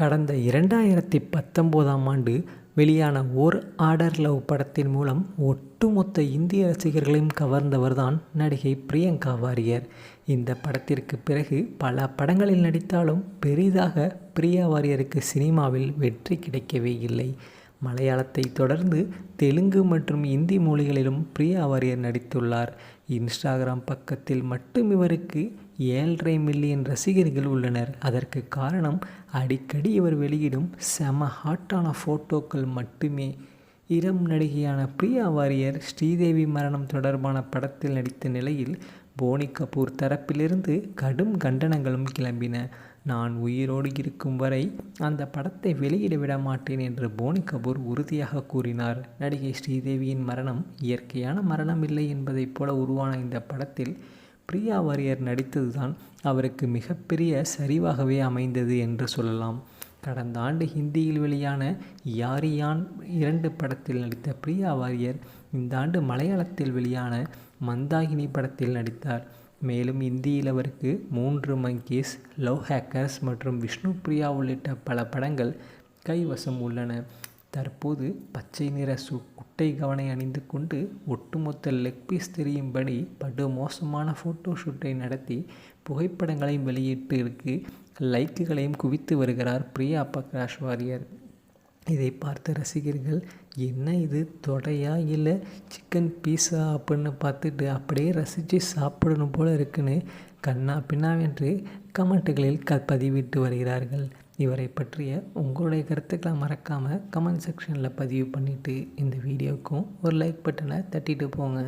கடந்த இரண்டாயிரத்தி பத்தொம்போதாம் ஆண்டு வெளியான ஓர் ஆர்டர் லவ் படத்தின் மூலம் ஒட்டுமொத்த இந்திய ரசிகர்களையும் கவர்ந்தவர்தான் நடிகை பிரியங்கா வாரியர். இந்த படத்திற்கு பிறகு பல படங்களில் நடித்தாலும் பெரிதாக பிரியா வாரியருக்கு சினிமாவில் வெற்றி கிடைக்கவே இல்லை. மலையாளத்தை தொடர்ந்து தெலுங்கு மற்றும் இந்தி மொழிகளிலும் பிரியா வாரியர் நடித்துள்ளார். இன்ஸ்டாகிராம் பக்கத்தில் மட்டும் இவருக்கு ஏழரை மில்லியன் ரசிகர்கள் உள்ளனர். அதற்கு காரணம் அடிக்கடி இவர் வெளியிடும் செம ஹாட்டான ஃபோட்டோக்கள் மட்டுமே. இளம் நடிகையான பிரியா வாரியர் ஸ்ரீதேவி மரணம் தொடர்பான படத்தில் நடித்த நிலையில் போனி கபூர் தரப்பிலிருந்து கடும் கண்டனங்களும் கிளம்பின. நான் உயிரோடு இருக்கும் வரை அந்த படத்தை வெளியிட விட மாட்டேன் என்று போனி கபூர் உறுதியாக கூறினார். நடிகை ஸ்ரீதேவியின் மரணம் இயற்கையான மரணம் இல்லை என்பதைப் போல உருவான இந்த படத்தில் பிரியா வாரியர் நடித்ததுதான் அவருக்கு மிகப்பெரிய சரிவாகவே அமைந்தது என்று சொல்லலாம். கடந்த ஆண்டு ஹிந்தியில் வெளியான யாரியான் இரண்டு படத்தில் நடித்த பிரியா வாரியர் இந்த ஆண்டு மலையாளத்தில் வெளியான மந்தாகினி படத்தில் நடித்தார். மேலும் இந்தியில் அவருக்கு மூன்று மங்கீஸ் லவ் ஹேக்கர்ஸ் மற்றும் விஷ்ணு பிரியா உள்ளிட்ட பல படங்கள் கைவசம் உள்ளன. தற்போது பச்சை நிற சு குட்டை கவனை அணிந்து கொண்டு ஒட்டுமொத்த லெக் பீஸ் தெரியும்படி படு மோசமான ஃபோட்டோ ஷூட்டை நடத்தி புகைப்படங்களையும் வெளியிட்டு இருக்கு. லைக்குகளையும் குவித்து வருகிறார் பிரியா பிரகாஷ் வாரியர் இதை பார்த்த ரசிகர்கள் என்ன இது தொடையா இல்லை? சிக்கன் பீஸா அப்படின்னு பார்த்துட்டு அப்படியே ரசித்து சாப்பிடணும் போல் இருக்குன்னு கண்ணா பின்னாவென்று கமெண்ட்டுகளில் க பதிவிட்டு வருகிறார்கள். இவரை பற்றிய உங்களுடைய கருத்துக்களை மறக்காமல் கமெண்ட் செக்ஷனில் பதிவு பண்ணிவிட்டு இந்த வீடியோவுக்கும் ஒரு லைக் பட்டனை தட்டிட்டு போங்க.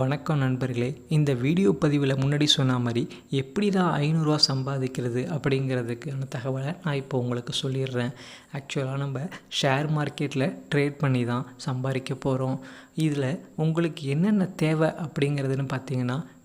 வணக்கம் நண்பர்களே. இந்த வீடியோ பதிவில் முன்னாடி சொன்ன மாதிரி எப்படி தான் ஐநூறுரூவா சம்பாதிக்கிறது அப்படிங்கிறதுக்கான தகவலை நான் இப்போ உங்களுக்கு சொல்லிடுறேன். ஆக்சுவலாக நம்ம ஷேர் மார்க்கெட்டில் ட்ரேட் பண்ணி தான் சம்பாதிக்க போகிறோம் இதில் உங்களுக்கு என்னென்ன தேவை அப்படிங்கிறதுன்னு பார்த்தீங்கன்னா